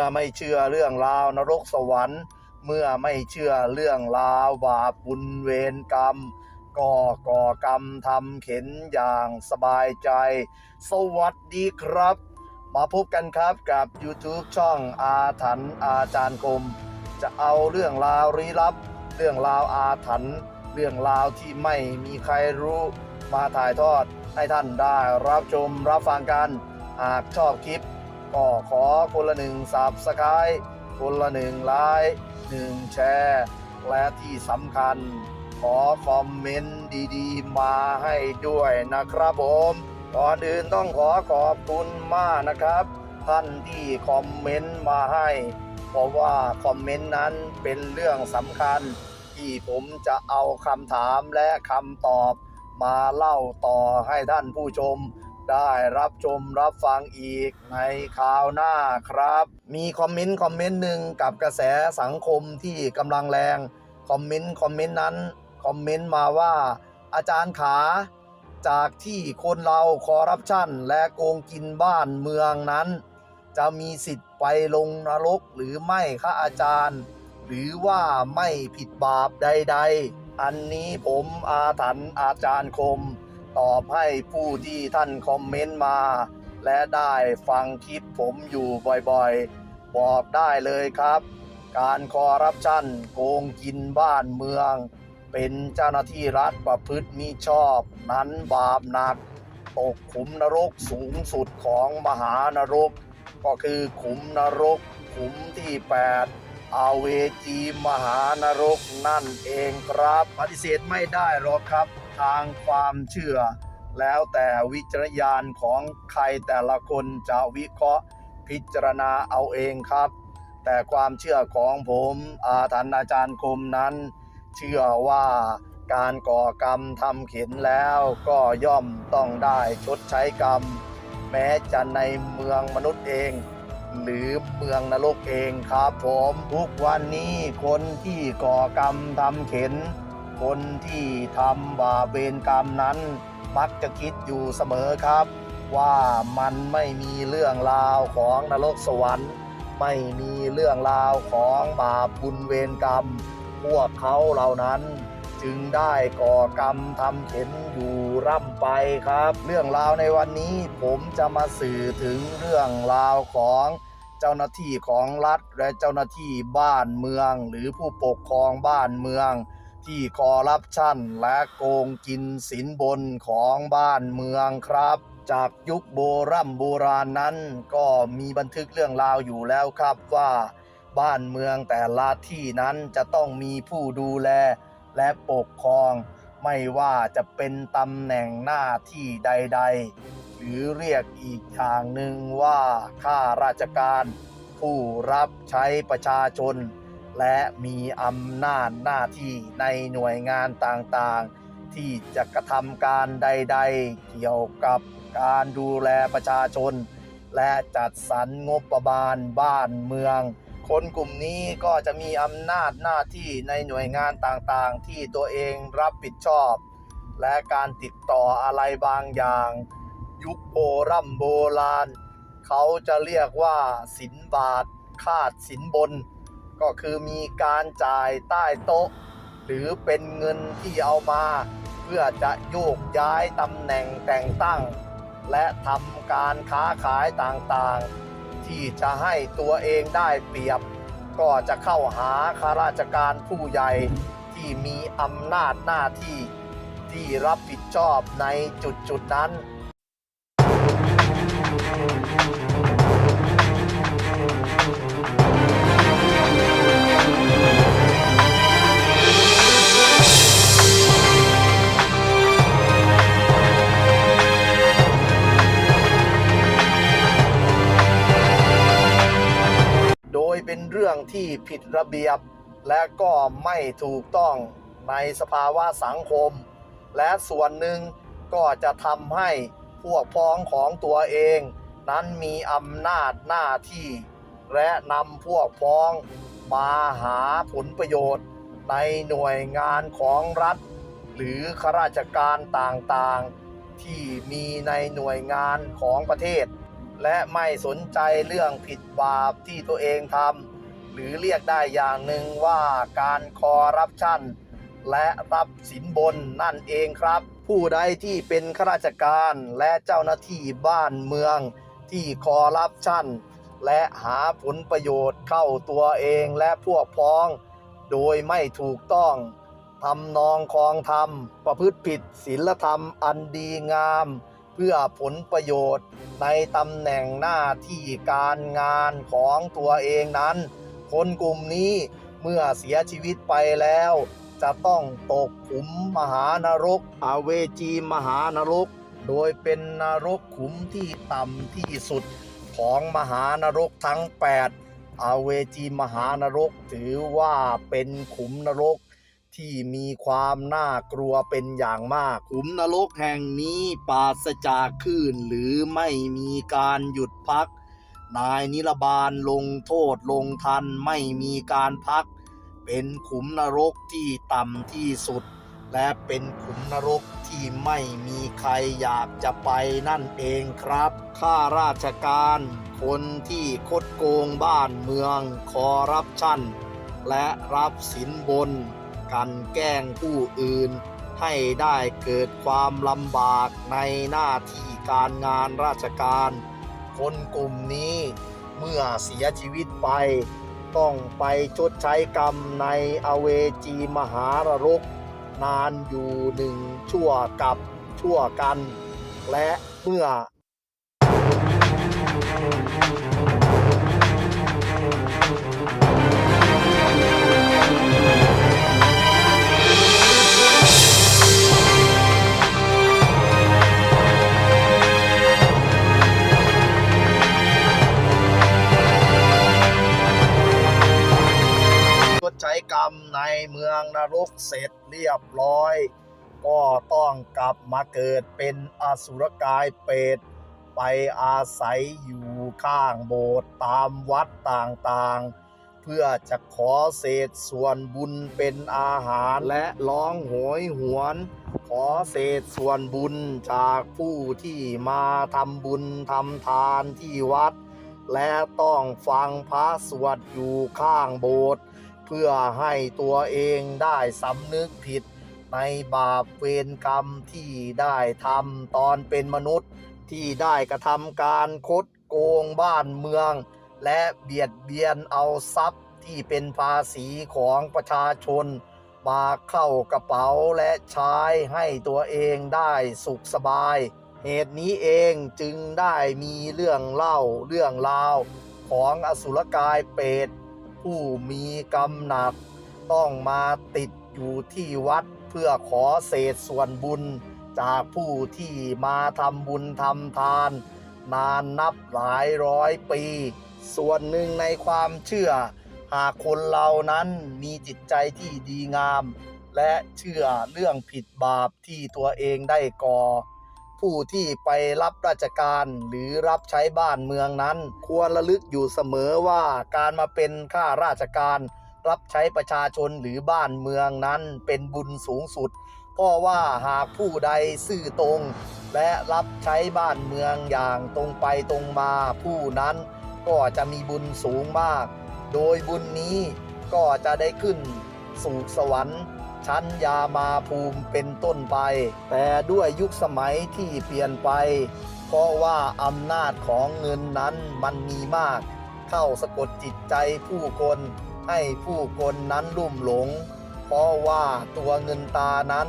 อไม่เชื่อเรื่องราวนรกสวรรค์ เมื่อไม่เชื่อเรื่องราวบาปบุญเวรกรรมก็ก่อกรรมทำเข็นอย่างสบายใจ สวัสดีครับ มาพบกันครับกับ YouTube ช่องอาถรรพ์อาจารย์คม จะเอาเรื่องราวลี้ลับ เรื่องราวอาถรรพ์เรื่องราวที่ไม่มีใครรู้มาถ่ายทอดให้ท่านได้รับชมรับฟังกัน หากชอบคลิป ก็ขอคนละหนึ่งสับสกายคนละหนึ่งไลค์หนึ่งแชร์และที่สำคัญ ขอคอมเมนต์ดีๆ มาให้ด้วยนะครับผมก่อนอื่นต้องขอขอบคุณมากนะครับ ท่านที่คอมเมนต์มาให้ เพราะว่าคอมเมนต์นั้นเป็นเรื่องสำคัญ ที่ผมจะเอาคำถามและคำตอบมาเล่าต่อให้ท่านผู้ชม ได้รับชมรับฟังอีกในคราวหน้าครับ มีคอมเมนต์คอมเมนต์หนึ่งกับกระแสสังคมที่กำลังแรง คอมเมนต์คอมเมนต์นั้น คอมเมนต์มาว่า อาจารย์ขาจากที่คนเราคอรัปชันและโกงกินบ้านเมืองนั้น จะมีสิทธิ์ไปลงนรกหรือไม่คะอาจารย์ หรือว่าไม่ผิดบาปใด ๆ อันนี้ผมอาถรรพ์อาจารย์คม ตอบให้ผู้ที่ท่านคอมเมนต์มา และได้ฟังคลิปผมอยู่บ่อยๆ บอกได้เลยครับ การคอร์รัปชันโกงกินบ้านเมือง เป็นเจ้าหน้าที่รัฐประพฤติมิชอบ นั้นบาปหนัก ตกขุมนรกสูงสุดของมหานรก ก็คือขุมนรก ขุมที่ 8อาเวจีมหานรกนั่นเองครับ ปฏิเสธไม่ได้หรอกครับ ทางความเชื่อ แล้วแต่วิจารณญาณของใครแต่ละคนจะวิเคราะห์พิจารณาเอาเองครับ แต่ความเชื่อของผมอาถรรพ์อาจารย์คมนั้น เชื่อว่าการก่อกรรมทำเข็นแล้วก็ย่อมต้องได้ชดใช้กรรม แม้จะในเมืองมนุษย์เอง หรือเมืองนรกเองครับผมทุกวันนี้คนที่ก่อกรรมทำเข็น คนที่ทำบาปเวรกรรมนั้น มักจะคิดอยู่เสมอครับ ว่ามันไม่มีเรื่องราวของนรกสวรรค์ ไม่มีเรื่องราวของบาปบุญเวรกรรม พวกเขาเหล่านั้นจึงได้ก่อกรรมทำเข็นอยู่ร่ำไปครับ เรื่องราวในวันนี้ผมจะมาสื่อถึงเรื่องราวของเจ้าหน้าที่ของรัฐและเจ้าหน้าที่บ้านเมือง หรือผู้ปกครองบ้านเมือง ที่คอร์รัปชันและโกงกินสินบนของบ้านเมืองครับ จากยุคโบรโบราณนั้น ก็มีบันทึกเรื่องราวอยู่แล้วครับว่าบ้านเมืองแต่ละที่นั้นจะต้องมีผู้ดูแลและปกครอง ไม่ว่าจะเป็นตำแหน่งหน้าที่ใด ๆ หรือเรียกอีกอย่างหนึ่งว่าข้าราชการ ผู้รับใช้ประชาชน และมีอำนาจหน้าที่ในหน่วยงานต่างๆ ที่จะกระทำการใด ๆ เกี่ยวกับการดูแลประชาชน และจัดสรรงบประมาณบ้านเมือง คนกลุ่มนี้ก็จะมีอำนาจหน้าที่ในหน่วยงานต่างๆ ที่ตัวเองรับผิดชอบ และการติดต่ออะไรบางอย่าง ยุคโบรโบราณ เขาจะเรียกว่าสินบาทคาดสินบน ก็คือมีการจ่ายใต้โต๊ะ หรือเป็นเงินที่เอามา เพื่อจะโยกย้ายตำแหน่งแต่งตั้ง และทำการค้าขายต่างๆ ที่จะให้ตัวเองได้เปรียบ ก็จะเข้าหาข้าราชการผู้ใหญ่ที่มีอำนาจหน้าที่ที่รับผิดชอบในจุดๆนั้น ที่ผิดระเบียบ และก็ไม่ถูกต้องในสภาวะสังคม และส่วนหนึ่งก็จะทำให้พวกพ้องของตัวเอง นั้นมีอำนาจหน้าที่ และนำพวกพ้องมาหาผลประโยชน์ในหน่วยงานของรัฐ หรือข้าราชการต่างๆ ที่มีในหน่วยงานของประเทศ และไม่สนใจเรื่องผิดบาปที่ตัวเองทำ หรือเรียกได้อย่างหนึ่งว่าการคอร์รัปชันและรับสินบนนั่นเองครับ ผู้ใดที่เป็นข้าราชการและเจ้าหน้าที่บ้านเมืองที่คอร์รัปชันและหาผลประโยชน์เข้าตัวเองและพวกพ้อง โดยไม่ถูกต้องทำนองคลองธรรม ประพฤติผิดศีลธรรมอันดีงาม เพื่อผลประโยชน์ในตำแหน่งหน้าที่การงานของตัวเองนั้น คนกลุ่มนี้เมื่อเสียชีวิตไปแล้ว จะต้องตกขุมมหานรกอเวจีมหานรก โดยเป็นนรกขุมที่ต่ำที่สุดของมหานรกทั้ง 8 อเวจีมหานรกถือว่าเป็นขุมนรกที่มีความน่ากลัวเป็นอย่างมาก ขุมนรกแห่งนี้ปราศจากคลื่นหรือไม่มีการหยุดพัก นายนิรบาลลงโทษลงทันไม่มีการพัก เป็นขุมนรกที่ต่ำที่สุด และเป็นขุมนรกที่ไม่มีใครอยากจะไปนั่นเองครับข้าราชการ คนที่คดโกงบ้านเมืองคอรัปชัน และรับสินบน กันแกล้งผู้อื่น ให้ได้เกิดความลำบากในหน้าที่การงานราชการ คนกลุ่มนี้เมื่อเสียชีวิตไป ต้องไปชดใช้กรรมในอเวจีมหารรก นานอยู่หนึ่งชั่วกับชั่วกัน และเมื่อ เมืองนรกเสร็จเรียบร้อย ก็ต้องกลับมาเกิดเป็นอสุรกายเปรตไปอาศัยอยู่ข้างโบสถ์ตามวัดต่างๆเพื่อจะขอเศษส่วนบุญเป็นอาหารและร้องโหยหวน ขอเศษส่วนบุญจากผู้ที่มาทำบุญทำทานที่วัด และต้องฟังพระสวดอยู่ข้างโบสถ์ เพื่อให้ตัวเองได้สำนึกผิด ในบาปเวรกรรมที่ได้ทำตอนเป็นมนุษย์ที่ได้กระทำการคดโกงบ้านเมือง และเบียดเบียนเอาทรัพย์ที่เป็นภาษีของประชาชน มาเข้ากระเป๋าและใช้ให้ตัวเองได้สุขสบาย เหตุนี้เองจึงได้มีเรื่องเล่าเรื่องราว ของอสุรกายเปรต ผู้มีกรรมหนัก ต้องมาติดอยู่ที่วัดเพื่อขอเศษส่วนบุญ จากผู้ที่มาทำบุญทำทาน นานนับหลายร้อยปี ส่วนหนึ่งในความเชื่อ หากคนเรานั้นมีจิตใจที่ดีงาม และเชื่อเรื่องผิดบาปที่ตัวเองได้ก่อ ผู้ที่ไปรับราชการหรือรับใช้บ้านเมืองนั้น ควรระลึกอยู่เสมอว่าการมาเป็นข้าราชการ รับใช้ประชาชนหรือบ้านเมืองนั้นเป็นบุญสูงสุด เพราะว่าหากผู้ใดซื่อตรง และรับใช้บ้านเมืองอย่างตรงไปตรงมาผู้นั้นก็จะมีบุญสูงมาก โดยบุญนี้ก็จะได้ขึ้นสู่สวรรค์ ชั้นยามาภูมิเป็นต้นไป แต่ด้วยยุคสมัยที่เปลี่ยนไป เพราะว่าอำนาจของเงินนั้นมันมีมาก เข้าสะกดจิตใจผู้คนให้ผู้คนนั้นลุ่มหลง เพราะว่าตัวเงินตานั้น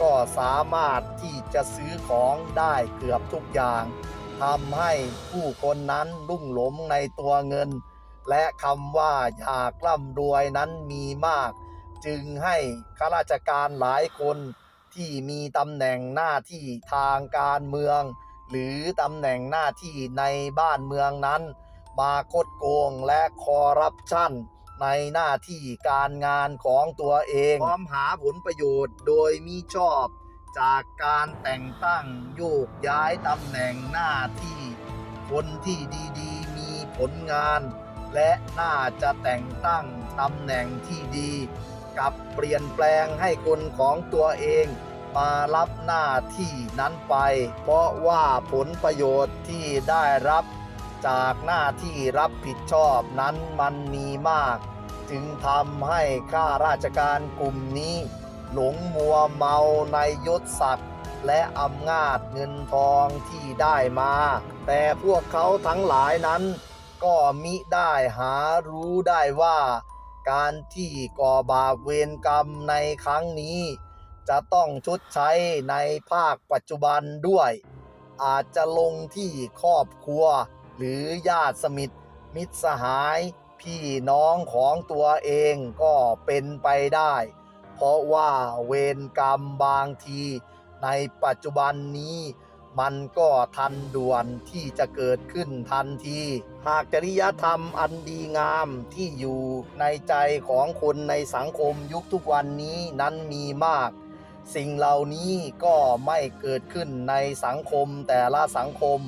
ก็สามารถที่จะซื้อของได้เกือบทุกอย่างทำให้ผู้คนนั้นลุ่มหลงในตัวเงิน และคำว่าอยากร่ำรวยนั้นมีมาก จึงให้ข้าราชการหลายคนที่มีตำแหน่งหน้าที่ทางการเมือง หรือตำแหน่งหน้าที่ในบ้านเมืองนั้น มาคดโกงและคอร์รัปชันในหน้าที่การงานของตัวเองพร้อมหาผลประโยชน์โดยมิชอบจากการแต่งตั้งโยกย้ายตำแหน่งหน้าที่ คนที่ดีๆ มีผลงาน และน่าจะแต่งตั้งตำแหน่งที่ดี กับเปลี่ยนแปลงให้คนของตัวเองมารับหน้าที่นั้นไป เพราะว่าผลประโยชน์ที่ได้รับจากหน้าที่รับผิดชอบนั้นมันมีมาก จึงทำให้ข้าราชการกลุ่มนี้ หลงมัวเมาในยศศักดิ์และอำนาจเงินทองที่ได้มา แต่พวกเขาทั้งหลายนั้น ก็มิได้หารู้ได้ว่า การที่ก่อบาปเวรกรรมในครั้งนี้ จะต้องชดใช้ในภาคปัจจุบันด้วย อาจจะลงที่ครอบครัว หรือญาติสมิทรมิตรสหาย พี่น้องของตัวเองก็เป็นไปได้ เพราะว่าเวรกรรมบางทีในปัจจุบันนี้ มันก็ทันด่วนที่จะเกิดขึ้นทันที หากจริยธรรมอันดีงามที่อยู่ในใจของคนในสังคมยุคทุกวันนี้นั้นมีมาก สิ่งเหล่านี้ก็ไม่เกิดขึ้นในสังคมแต่ละสังคม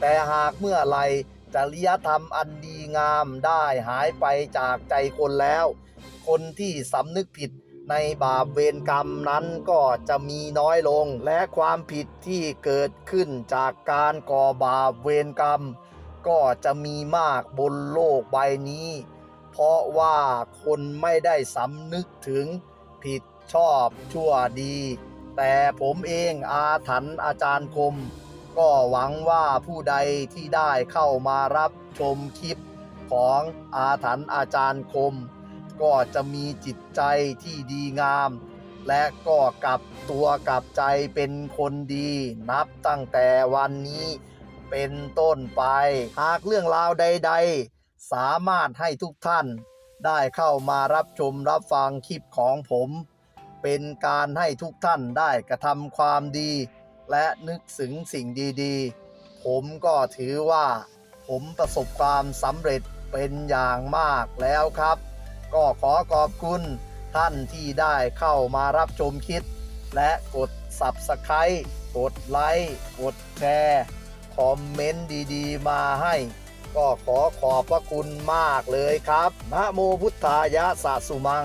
แต่หากเมื่อไรจริยธรรมอันดีงามได้หายไปจากใจคนแล้ว คนที่สำนึกผิด ในบาปเวรกรรมนั้นก็จะมีน้อยลง และความผิดที่เกิดขึ้นจากการก่อบาปเวรกรรม ก็จะมีมากบนโลกใบนี้ เพราะว่าคนไม่ได้สำนึกถึงผิดชอบชั่วดี แต่ผมเองอาถรรพ์อาจารย์คม ก็หวังว่าผู้ใดที่ได้เข้ามารับชมคลิปของอาถรรพ์อาจารย์คม ก็จะมีจิตใจที่ดีงาม และก็กลับตัวกลับใจเป็นคนดี นับตั้งแต่วันนี้เป็นต้นไป หากเรื่องราวใด ๆ สามารถให้ทุกท่านได้เข้ามารับชมรับฟังคลิปของผม เป็นการให้ทุกท่านได้กระทำความดี และนึกถึงสิ่งดีๆ ผมก็ถือว่า ผมประสบความสำเร็จเป็นอย่างมากแล้วครับ ก็ขอขอบคุณท่านที่ได้เข้ามารับชมคลิปและกด Subscribe กดไลค์กดแชร์คอมเมนต์ดีๆ มาให้ ก็ขอขอบพระคุณมากเลยครับนะโมพุทธายะสะสุมัง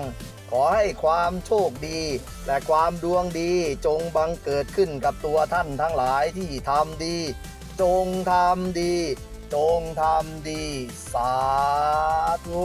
ขอให้ความโชคดี และความดวงดีจงบังเกิดขึ้นกับตัวท่านทั้งหลายที่ทำดี จงทำดี จงทำดี สาธุ